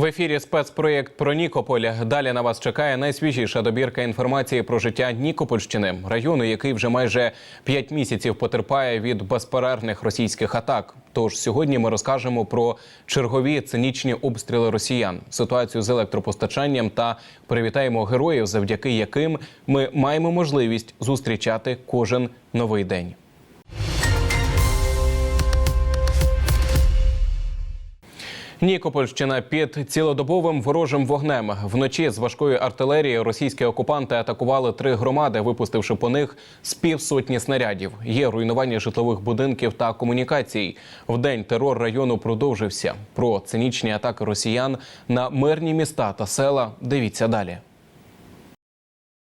В ефірі спецпроєкт про Нікополь. Далі на вас чекає найсвіжіша добірка інформації про життя Нікопольщини, району, який вже майже п'ять місяців потерпає від безперервних російських атак. Тож сьогодні ми розкажемо про чергові цинічні обстріли росіян, ситуацію з електропостачанням та привітаємо героїв, завдяки яким ми маємо можливість зустрічати кожен новий день. Нікопольщина під цілодобовим ворожим вогнем. Вночі з важкої артилерії російські окупанти атакували три громади, випустивши по них з півсотні снарядів. Є руйнування житлових будинків та комунікацій. Вдень терор району продовжився. Про цинічні атаки росіян на мирні міста та села. Дивіться далі.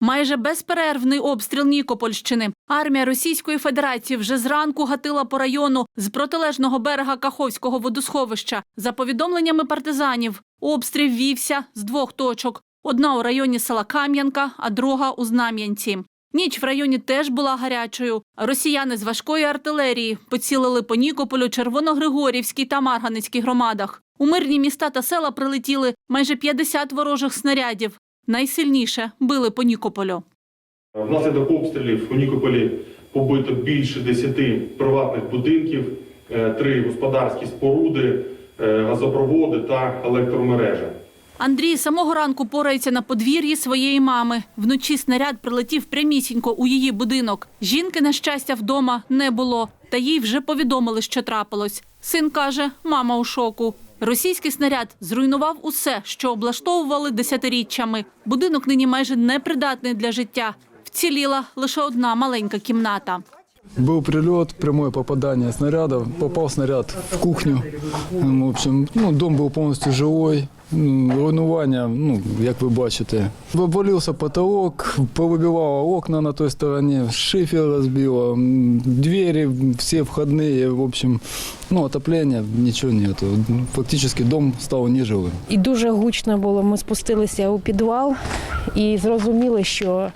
Майже безперервний обстріл Нікопольщини. Армія Російської Федерації вже зранку гатила по району з протилежного берега Каховського водосховища. За повідомленнями партизанів, обстріл вівся з двох точок: одна у районі села Кам'янка, а друга у Знам'янці. Ніч в районі теж була гарячою. Росіяни з важкої артилерії поцілили по Нікополю, Червоногригорівській та Марганецькій громадах. У мирні міста та села прилетіли майже 50 ворожих снарядів. Найсильніше били по Нікополю. Внаслідок обстрілів у Нікополі побито більше 10 приватних будинків, е, три господарські споруди, е, газопроводи та електромережа. Андрій самого ранку порається на подвір'ї своєї мами. Вночі снаряд прилетів прямісінько у її будинок. Жінки, на щастя, вдома не було. Та їй вже повідомили, що трапилось. Син каже, мама у шоку. Російський снаряд зруйнував усе, що облаштовували десятиріччями. Будинок нині майже непридатний для життя. Вціліла лише одна маленька кімната. Був прильот, прямое попадання снаряду, попав снаряд в кухню. М, В общем, ну, дом був повністю живой. Руйнування, ну, як ви бачите. Обвалився потолок, повибивало окна на той стороні, шифер розбило, двері всі входні, в общем, ну, отоплення, нічого нету. Фактично дом став неживим. І дуже гучно було. Ми спустилися у підвал і зрозуміли, що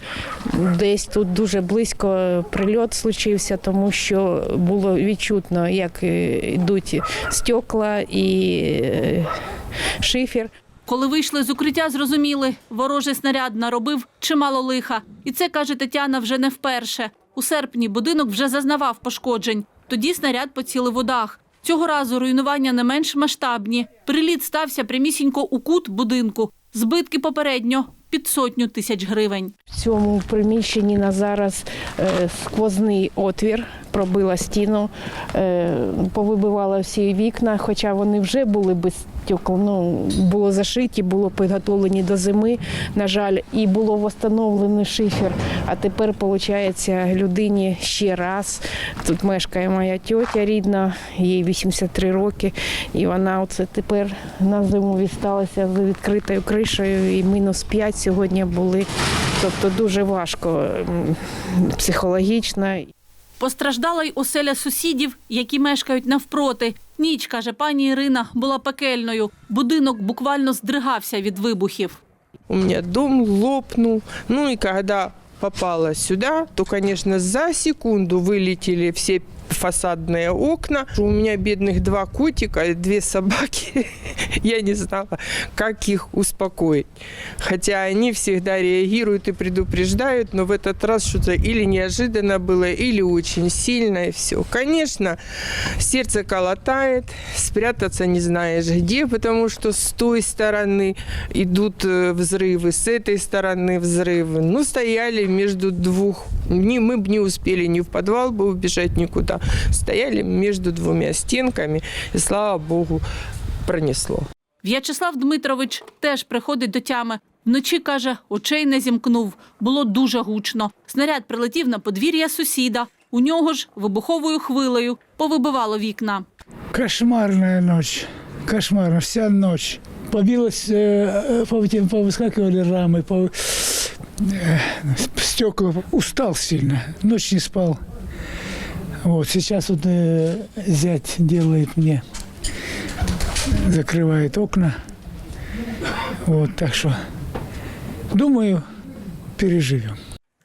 десь тут дуже близько прильот случився, тому що було відчутно, як е, йдуть стекла і е, шифер. Коли вийшли з укриття, зрозуміли, ворожий снаряд наробив чимало лиха. І це, каже Тетяна, вже не вперше. У серпні будинок вже зазнавав пошкоджень. Тоді снаряд поцілив у дах. Цього разу руйнування не менш масштабні. Приліт стався прямісінько у кут будинку. Збитки попередньо під сотню тисяч гривень. В цьому приміщенні на зараз е, сквозний отвір, пробила стіну, е, повибивала всі вікна, хоча вони вже були без стекол, ну, було зашиті, було підготовлені до зими, на жаль, і було встановлений шифер. А тепер, виходить, людині ще раз. Тут мешкає моя тьотя рідна, їй 83 роки, і вона оце тепер на зиму відсталася з відкритою кришею, і мінус 5 сьогодні були. Тобто дуже важко психологічно. Постраждала й оселя сусідів, які мешкають навпроти. Ніч, каже пані Ірина, була пекельною. Будинок буквально здригався від вибухів. У мене дом лопнув. Ну і коли попала сюди, то, звісно, за секунду вилетіли все фасадные окна. У меня бедных два котика две собаки. Я не знала, как их успокоить. Хотя они всегда реагируют и предупреждают, но в этот раз что-то или неожиданно было, или очень сильно, и все. Конечно, сердце колотает, спрятаться не знаешь где, потому что с той стороны идут э, взрывы, с этой стороны взрывы. Ну, стояли между двух. Не, мы бы не успели ни в подвал бы убежать никуда. Стояли между двумя стенками, и слава богу, пронесло. В'ячеслав Дмитрович теж приходить до тями. Вночі, каже, очей не зімкнув. Було дуже гучно. Снаряд прилетів на подвір'я сусіда. У нього ж вибуховою хвилею повибивало вікна. Кошмарная ночь. Кошмарная. Вся ночь. Побилось, э, по этим повыскакивали рамы, по, э, стекла. Устал сильно. Ночь не спал. Вот сейчас вот э, зять делает мне, закрывает окна. Вот, так что, думаю, переживем.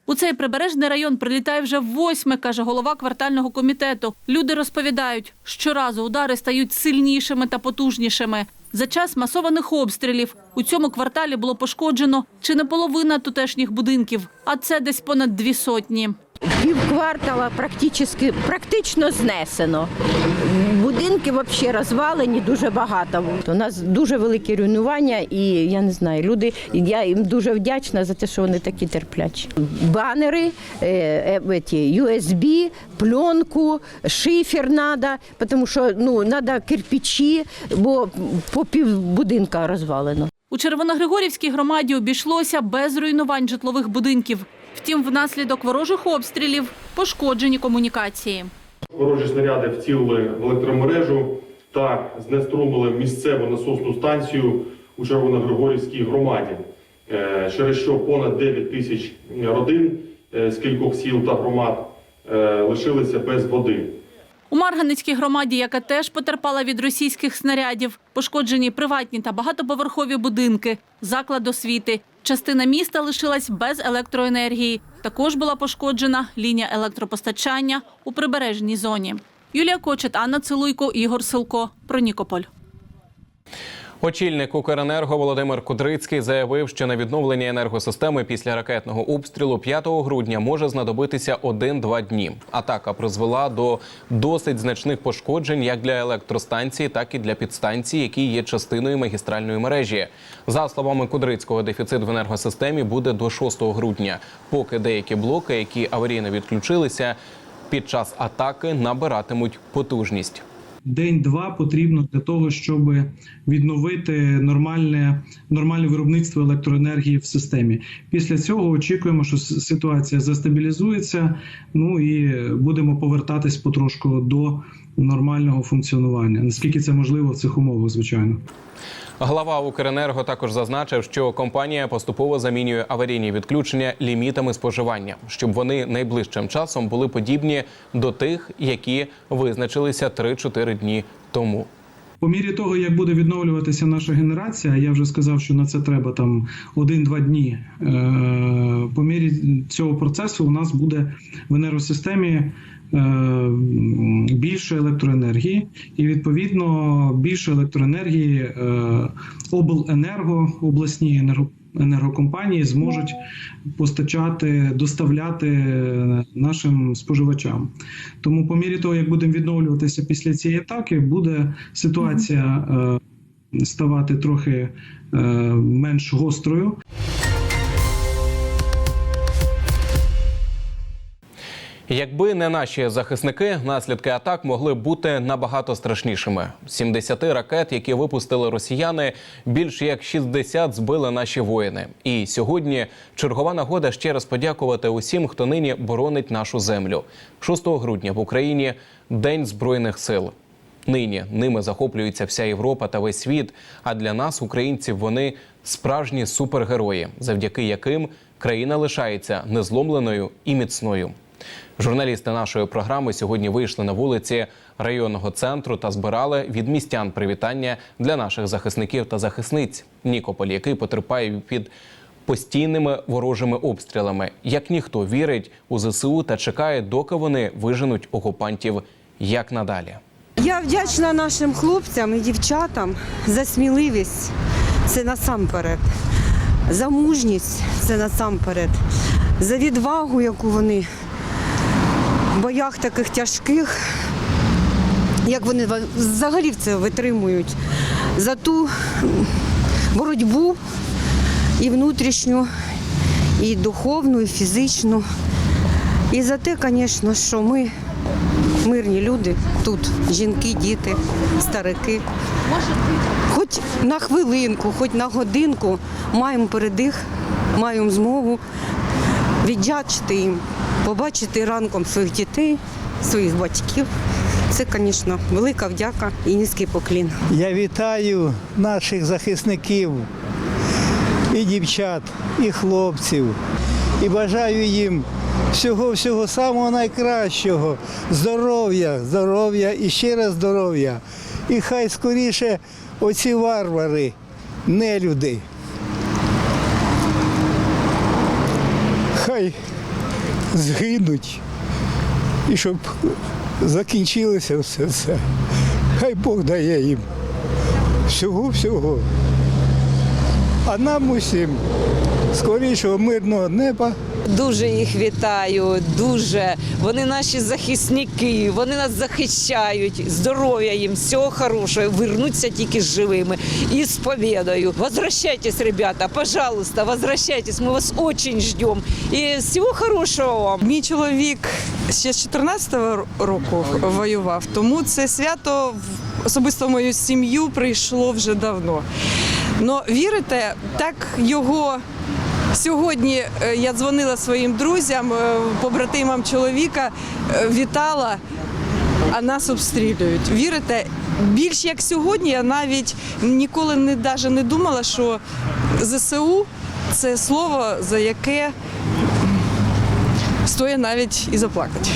У цей прибережний район прилітає вже восьме, каже голова квартального комітету. Люди розповідають, щоразу удари стають сильнішими та потужнішими. За час масованих обстрілів у цьому кварталі було пошкоджено чи не половина тутешніх будинків, а це десь понад дві сотні. Півквартала практично, практично знесено. Будинки взагалі розвалені дуже багато. У нас дуже великі руйнування, і я не знаю, люди. Я їм дуже вдячна за те, що вони такі терплячі. Банери, е, е, ті, USB, пленку, шифер треба, тому що ну треба кирпичі, бо по пів будинка розвалено. У Червоногригорівській громаді обійшлося без руйнувань житлових будинків. Втім, внаслідок ворожих обстрілів пошкоджені комунікації. Ворожі снаряди вцілили в електромережу та знеструмили місцеву насосну станцію у Червоногригорівській громаді, е, через що понад 9 тисяч родин е, з кількох сіл та громад е, лишилися без води. У Марганицькій громаді, яка теж потерпала від російських снарядів, пошкоджені приватні та багатоповерхові будинки, заклад освіти. Частина міста лишилась без електроенергії. Також була пошкоджена лінія електропостачання у прибережній зоні. Юлія Кочет, Анна Цилуйко, Ігор Силко. Про Нікополь. Очільник Укренерго Володимир Кудрицький заявив, що на відновлення енергосистеми після ракетного обстрілу 5 грудня може знадобитися 1-2 дні. Атака призвела до досить значних пошкоджень як для електростанції, так і для підстанцій, які є частиною магістральної мережі. За словами Кудрицького, дефіцит в енергосистемі буде до 6 грудня, поки деякі блоки, які аварійно відключилися, під час атаки набиратимуть потужність. День-два потрібно для того, щоб відновити нормальне, нормальне виробництво електроенергії в системі. Після цього очікуємо, що ситуація застабілізується. Ну і будемо повертатись потрошку до нормального функціонування. Наскільки це можливо в цих умовах, звичайно. Глава Укренерго також зазначив, що компанія поступово замінює аварійні відключення лімітами споживання, щоб вони найближчим часом були подібні до тих, які визначилися 3-4 дні тому. По мірі того, як буде відновлюватися наша генерація, я вже сказав, що на це треба там один-два дні. Е, По мірі цього процесу у нас буде в енергосистемі більше електроенергії, і відповідно більше електроенергії е, обленерго, обласні енерго. Енергокомпанії зможуть постачати, доставляти нашим споживачам. Тому, по мірі того, як будемо відновлюватися після цієї атаки, буде ситуація е, ставати трохи е, менш гострою. Якби не наші захисники, наслідки атак могли бути набагато страшнішими. З 70 ракет, які випустили росіяни, більш як 60 збили наші воїни. І сьогодні чергова нагода ще раз подякувати усім, хто нині боронить нашу землю. 6 грудня в Україні День збройних сил. Нині ними захоплюється вся Європа та весь світ. А для нас, українців, вони справжні супергерої, завдяки яким країна лишається незломленою і міцною. Журналісти нашої програми сьогодні вийшли на вулиці районного центру та збирали від містян привітання для наших захисників та захисниць. Нікополь, який потерпає під постійними ворожими обстрілами, як ніхто вірить у ЗСУ та чекає, доки вони виженуть окупантів як надалі. Я вдячна нашим хлопцям і дівчатам за сміливість. Це насамперед. За мужність це насамперед. За відвагу, яку вони боях таких тяжких, як вони взагалі це витримують. За ту боротьбу і внутрішню, і духовну, і фізичну. І за те, звісно, що ми мирні люди тут, жінки, діти, старики. Хоч на хвилинку, хоч на годинку маємо передих, маємо змогу віддячити їм, побачити ранком своїх дітей, своїх батьків. Це, звісно, велика вдяка і низький поклін. Я вітаю наших захисників, і дівчат, і хлопців, і бажаю їм всього всього самого найкращого. Здоров'я, здоров'я і ще раз здоров'я. І хай скоріше оці варвари, нелюди. Хай згинуть. І щоб закінчилося все це. Хай Бог дає їм всього-всього. А нам усім скорішого мирного неба. Дуже їх вітаю, дуже. Вони наші захисники, вони нас захищають. Здоров'я їм, всього хорошого. Вернуться тільки живими і з победою. Возвращайтесь, ребята, пожалуйста, возвращайтесь. Ми вас очень ждем. І всього хорошого вам. Мій чоловік ще з 14-го року воював, тому це свято особисто в мою сім'ю прийшло вже давно. Ну, вірите, так його сьогодні е, я дзвонила своїм друзям, е, побратимам чоловіка, е, вітала, а нас обстрілюють. Вірите, більш як сьогодні, я навіть ніколи не, навіть не думала, що ЗСУ це слово, за яке стоїть навіть і заплакати.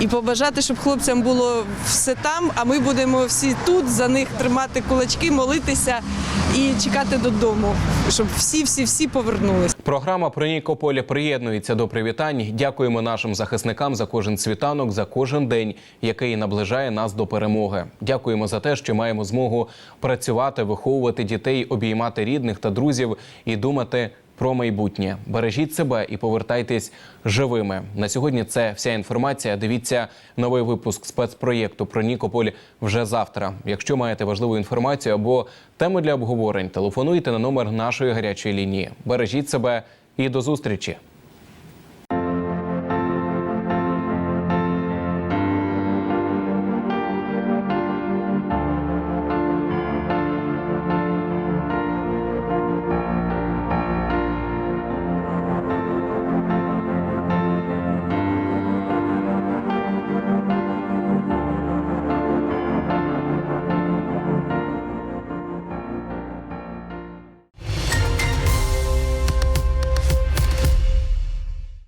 І побажати, щоб хлопцям було все там, а ми будемо всі тут за них тримати кулачки, молитися і чекати додому, щоб всі, всі, всі повернулися. Програма про Нікополі приєднується до привітань. Дякуємо нашим захисникам за кожен світанок, за кожен день, який наближає нас до перемоги. Дякуємо за те, що маємо змогу працювати, виховувати дітей, обіймати рідних та друзів і думати. Про майбутнє бережіть себе і повертайтесь живими. На сьогодні це вся інформація. Дивіться новий випуск спецпроєкту про Нікополь вже завтра. Якщо маєте важливу інформацію або теми для обговорень, телефонуйте на номер нашої гарячої лінії. Бережіть себе і до зустрічі.